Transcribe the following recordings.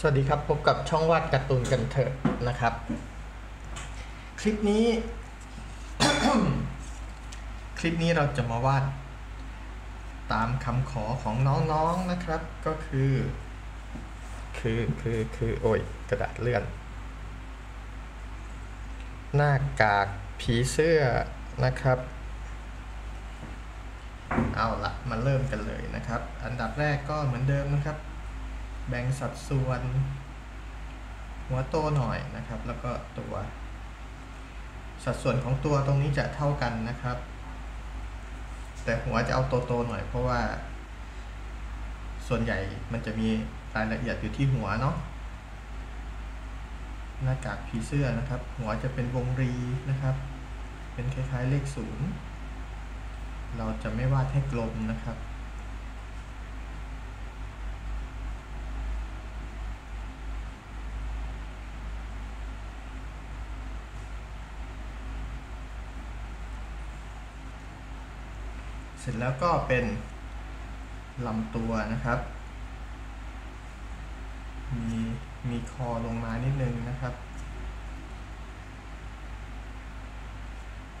สวัสดีครับ พบกับช่องวาดการ์ตูนกันเถอะนะครับ คลิปนี้ คลิปนี้เราจะมาวาด ตามคำขอของน้องๆนะครับ ก็คือ คือคือคือโอ้ยกระดาษเลื่อน หน้ากากผีเสื้อนะครับ เอาละมาเริ่มกันเลยนะครับ อันดับแรกก็เหมือนเดิมนะครับ แบ่งสัดส่วน หัวโตหน่อยนะครับ แล้วก็ตัว สัดส่วนของตัวตรงนี้จะเท่ากันนะครับ แต่หัวจะเอาโตๆหน่อยเพราะว่า ส่วนใหญ่มันจะมีรายละเอียดอยู่ที่หัวเนาะหน้ากากผีเสื้อนะครับ หัวจะเป็นวงรีนะครับ เป็นคล้ายๆเลขศูนย์เราจะไม่วาดให้กลมนะครับ ร็จแล้วก็เป็นลำตัวนะครับ มีมีคอลงมานิดนึงนะครับ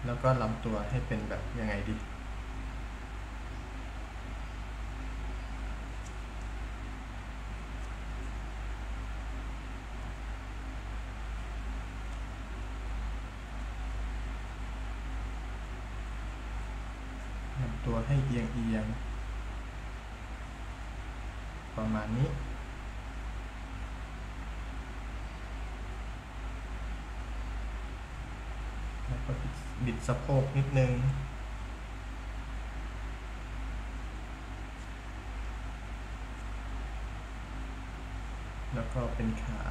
แล้วก็ลำตัวให้เป็นแบบยังไงดี ลำตัวให้เอียงเอียงประมาณนี้ แล้วก็ บิดสะโพกนิดนึง แล้วก็เป็นขา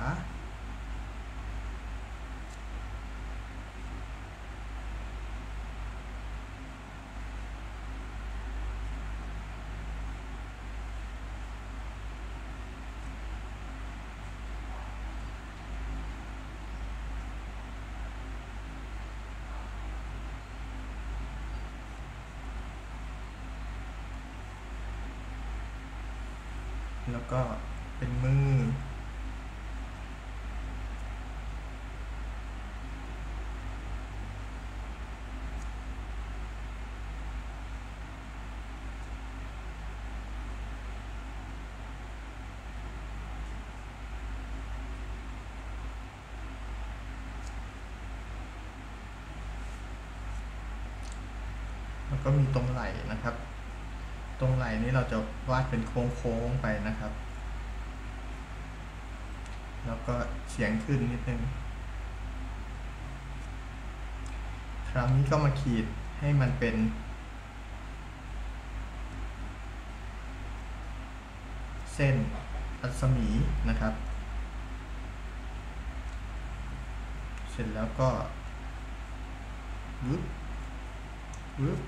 แล้วก็เป็นมือ แล้วก็มีตรงไหล่นะครับ ตรงไหล่นี้เราจะวาดเป็นโค้งๆไปนะครับ แล้วก็เฉียงขึ้นนิดนึง คราวนี้ก็มาขีดให้มันเป็นเส้นรัศมีนะครับ เสร็จแล้วก็วึบวึบ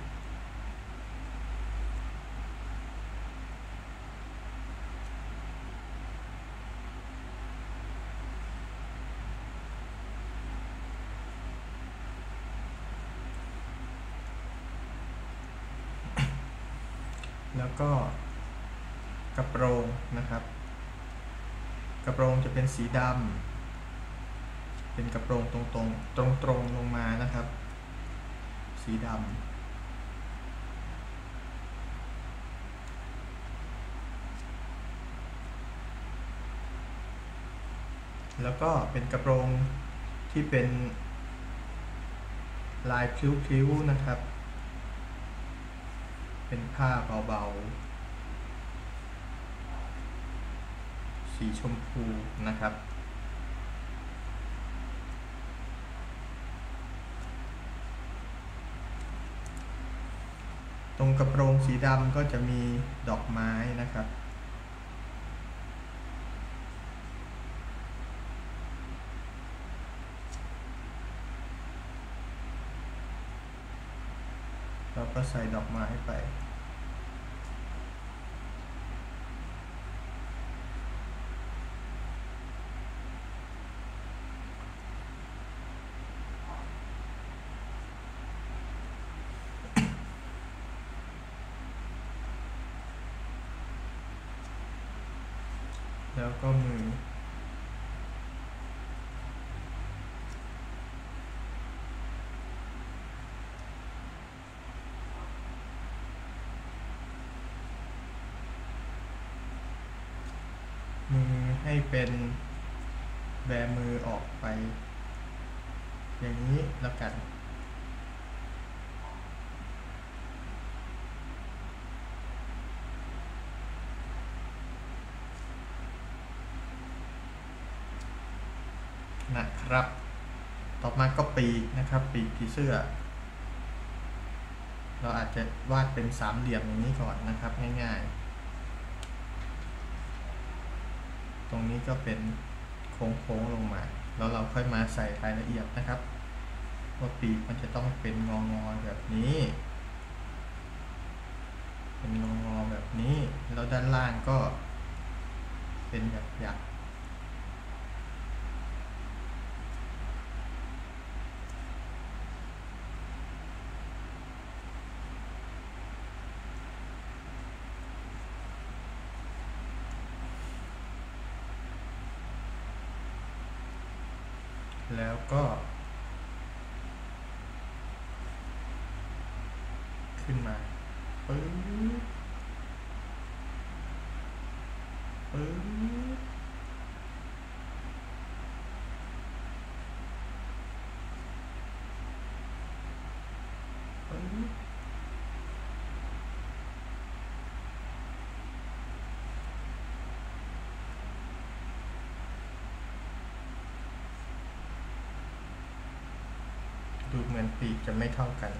แล้วก็กระโปรงนะครับ กระโปรงจะเป็นสีดำเป็นกระโปรงตรงตรงตรงตรงๆลงมานะครับ สีดำแล้วก็เป็นกระโปรงที่เป็นลายพลิ้วๆนะครับ เป็นผ้าเบาๆ สีชมพูนะครับ ตรงกระโปรงสีดำก็จะมีดอกไม้นะครับเราก็ใส่ดอกไม้ไป แล้วก็มือ มือให้เป็นแบมือออกไป อย่างนี้แล้วกัน นะครับ ต่อมาก็ปีกนะครับ ปีกผีเสื้อ เราอาจจะวาดเป็นสามเหลี่ยมอย่างนี้ก่อนนะครับ ง่ายๆ ตรงนี้ก็เป็นโค้งๆลงมา แล้วเราค่อยมาใส่รายละเอียดนะครับว่าปีกมันจะต้องเป็นงองอแบบนี้ เป็นงองอแบบนี้ แล้วด้านล่างก็เป็นหยัก แล้วก็ขึ้นมาปึ๊บปึ๊บปึ๊บ ดูเหมือนปีกจะไม่เท่ากัน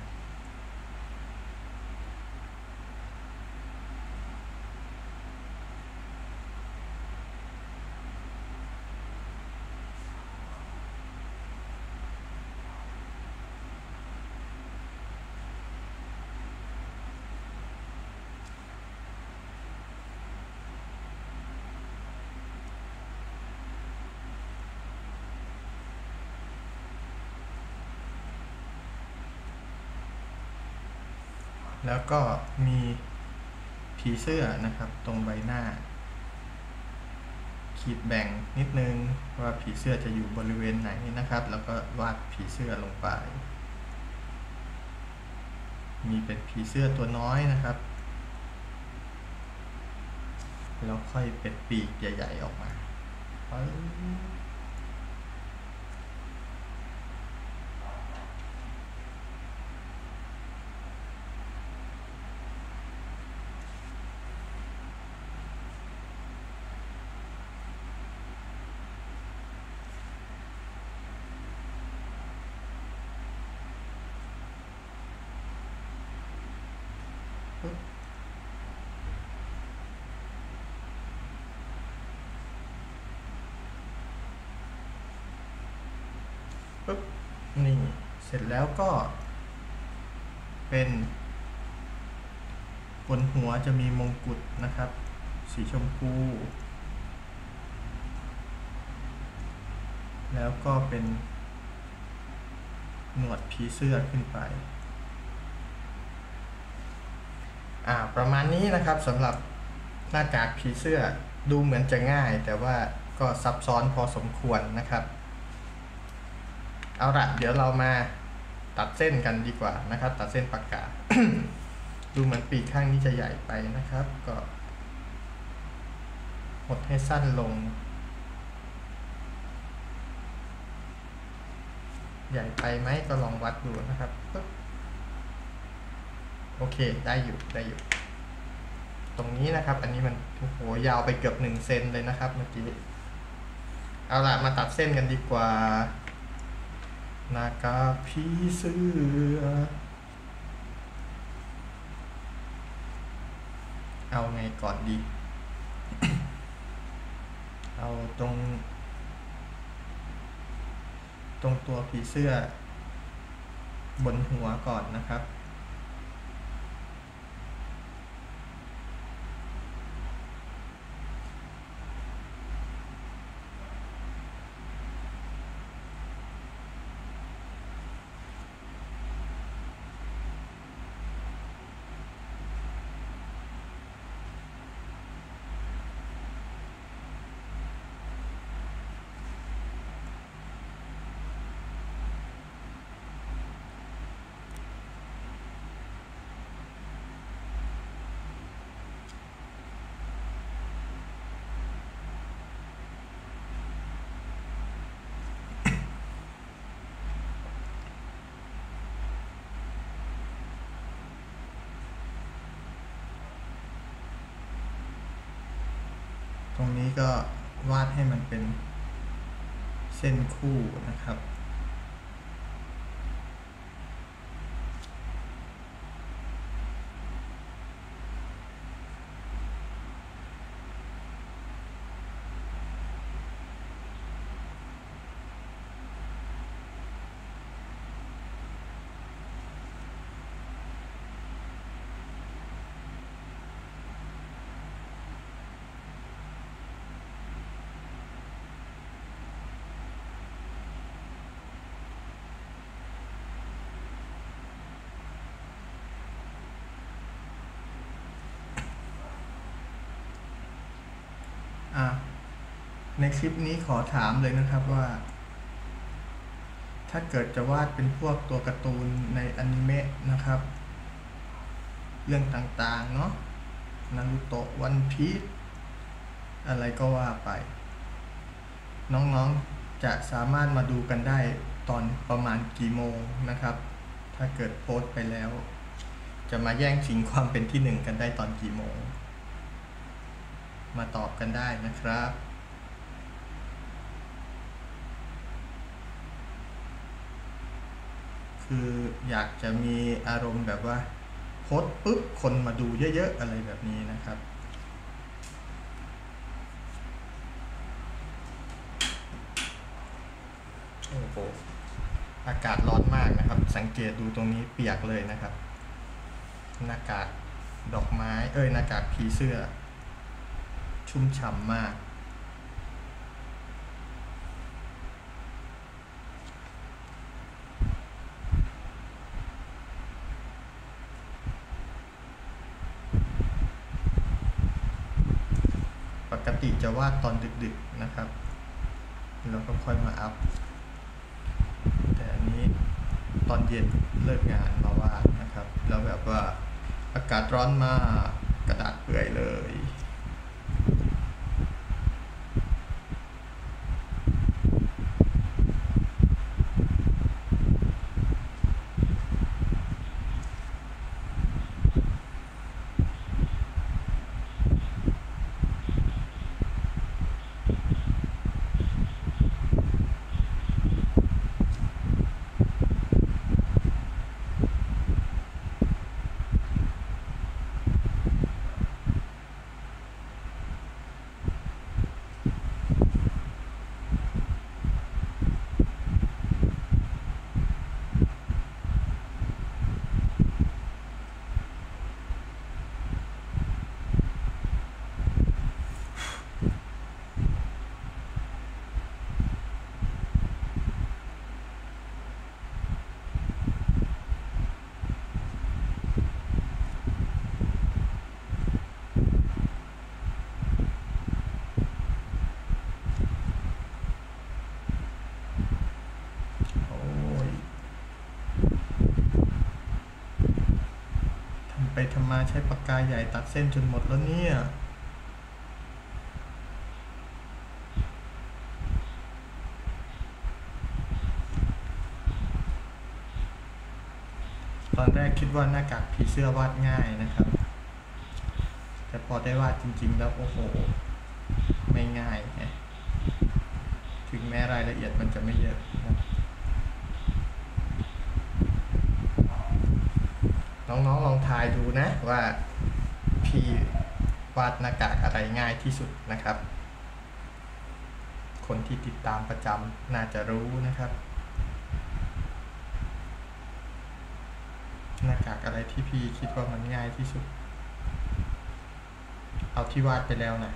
แล้วก็มีผีเสื้อนะครับตรงใบหน้า ขีดแบ่งนิดนึงว่าผีเสื้อจะอยู่บริเวณไหนนะครับ แล้วก็วาดผีเสื้อลงไป มีเป็นผีเสื้อตัวน้อยนะครับแล้วค่อยเป็นปีกใหญ่ ๆ ออกมา ปึ๊บนี่เสร็จแล้วก็ เป็นบนหัวจะมีมงกุฎนะครับ สีชมพู แล้วก็เป็น หนวดผีเสื้อขึ้นไป อ่า ประมาณนี้นะครับสำหรับหน้ากากผีเสื้อดูเหมือนจะง่าย แต่ว่าก็ซับซ้อนพอสมควรนะครับ เอาละเดี๋ยวเรามาตัดเส้นกันดีกว่านะครับ ตัดเส้นปากกา ดูเหมือนปีกข้างนี้จะใหญ่ไปนะครับ ก็หดให้สั้นลง ใหญ่ไปไหมก็ลองวัดดูนะครับปึ๊บโอเคได้อยู่ได้อยู่ ตรงนี้นะครับ อันนี้มันโอ้โหยาวไปเกือบหนึ่งเซนเลยนะครับเมื่อกี้เอาละมาตัดเส้นกันดีกว่า หน้ากากผีเสื้อ เอาไงก่อนดี เอาตรง ตรงตัวผีเสื้อบนหัวก่อนนะครับ ตรงนี้ก็วาดให้มันเป็นเส้นคู่นะครับ อะในคลิปนี้ขอถามเลยนะครับว่า ถ้าเกิดจะวาดเป็นพวกตัวการ์ตูนในอนิเมะนะครับ เรื่องต่างๆเนาะนารูโตะวันพีชอะไรก็ว่าไป น้องๆจะสามารถมาดูกันได้ตอนประมาณกี่โมงนะครับ ถ้าเกิดโพสต์ไปแล้ว จะมาแย่งชิงความเป็นที่หนึ่งกันได้ตอนกี่โมง มาตอบกันได้นะครับ คืออยากจะมีอารมณ์แบบว่าโพสปุ๊บคนมาดูเยอะๆอะไรแบบนี้นะครับโอ้โหอากาศร้อนมากนะครับ สังเกตดูตรงนี้เปียกเลยนะครับ หน้ากากดอกไม้ เอ้ยหน้ากากผีเสื้อ ชุ่มฉ่ำมากปกติจะวาดตอนดึกๆนะครับ แล้วก็ค่อยมาอัพ แต่อันนี้ตอนเย็นเลิกงานมาวาดนะครับ แล้วแบบว่าอากาศร้อนมากกระดาษเปื่อยเลย โอ้ย ทำไปทำมาใช้ปากกาใหญ่ตัดเส้นจนหมดแล้วเนี่ยตอนแรกคิดว่าหน้ากากผีเสื้อวาดง่ายนะครับ แต่พอได้วาดจริง ๆ แล้วโอ้โห ไม่ง่าย ถึงแม้รายละเอียดมันจะไม่เยอะนะ น้องๆลองทายดูนะว่าพี่วาดหน้ากากอะไรง่ายที่สุดนะครับ คนที่ติดตามประจำน่าจะรู้นะครับ หน้ากากอะไรที่พี่คิดว่ามันง่ายที่สุด เอาที่วาดไปแล้วนะ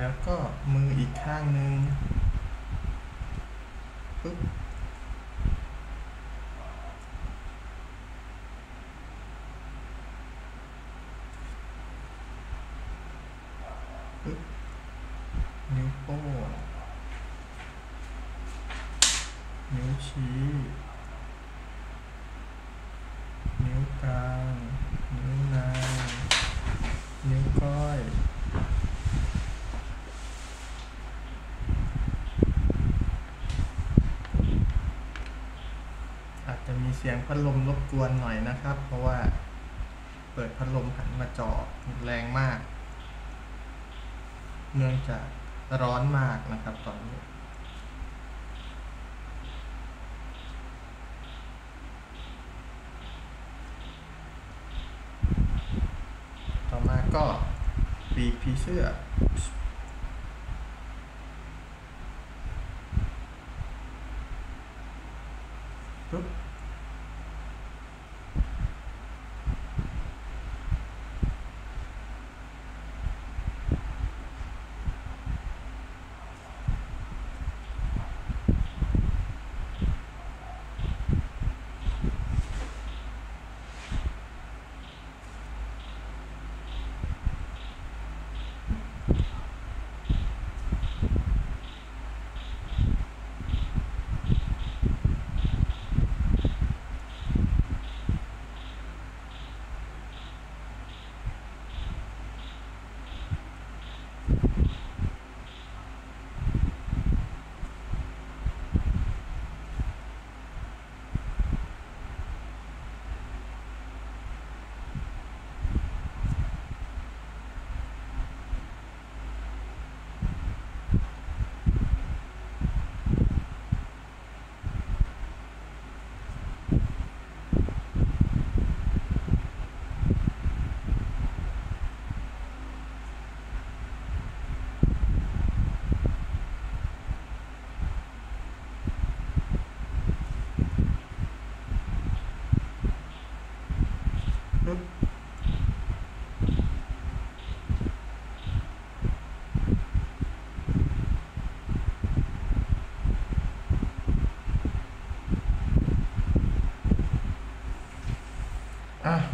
แล้วก็มืออีกข้างหนึ่งปึ๊บปึ๊บนิ้วโป้งนิ้วชี้ นิ้วกลาง นิ้วนาง นิ้วก้อย อาจจะมีเสียงพัดลมรบกวนหน่อยนะครับ เพราะว่าเปิดพัดลมหันมาจอแรงมาก เนื่องจากร้อนมากนะครับตอนนี้ ต่อมาก็ปีกผีเสื้อ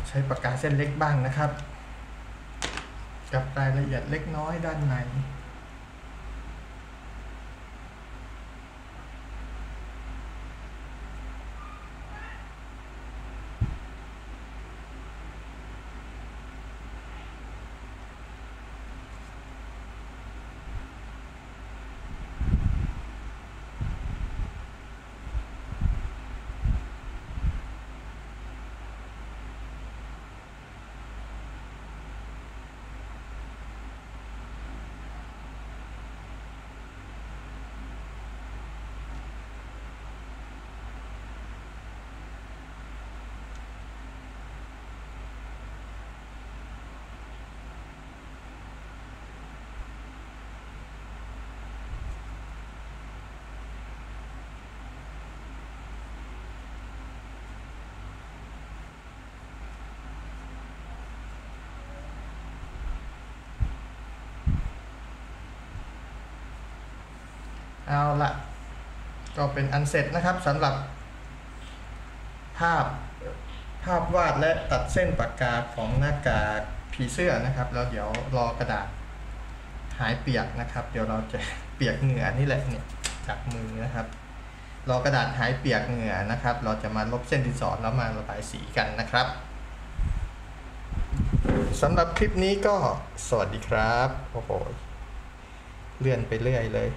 ใช้ปากกาเส้นเล็กบ้างนะครับ กับรายละเอียดเล็กน้อยด้านใน เอาละก็เป็นอันเสร็จนะครับสำหรับ ภาพภาพวาดและตัดเส้นปากกาของหน้ากากผีเสื้อนะครับ แล้วเดี๋ยวรอกระดาษหายเปียกนะครับ เดี๋ยวเราจะเปียกเหงื่อนี่แหละเนี่ยจากมือนะครับ รอกระดาษหายเปียกเหงื่อนะครับ เราจะมาลบเส้นดินสอแล้วมาระบายสีกันนะครับสำหรับคลิปนี้ก็สวัสดีครับ โอ้โห เลื่อนไปเรื่อยเลย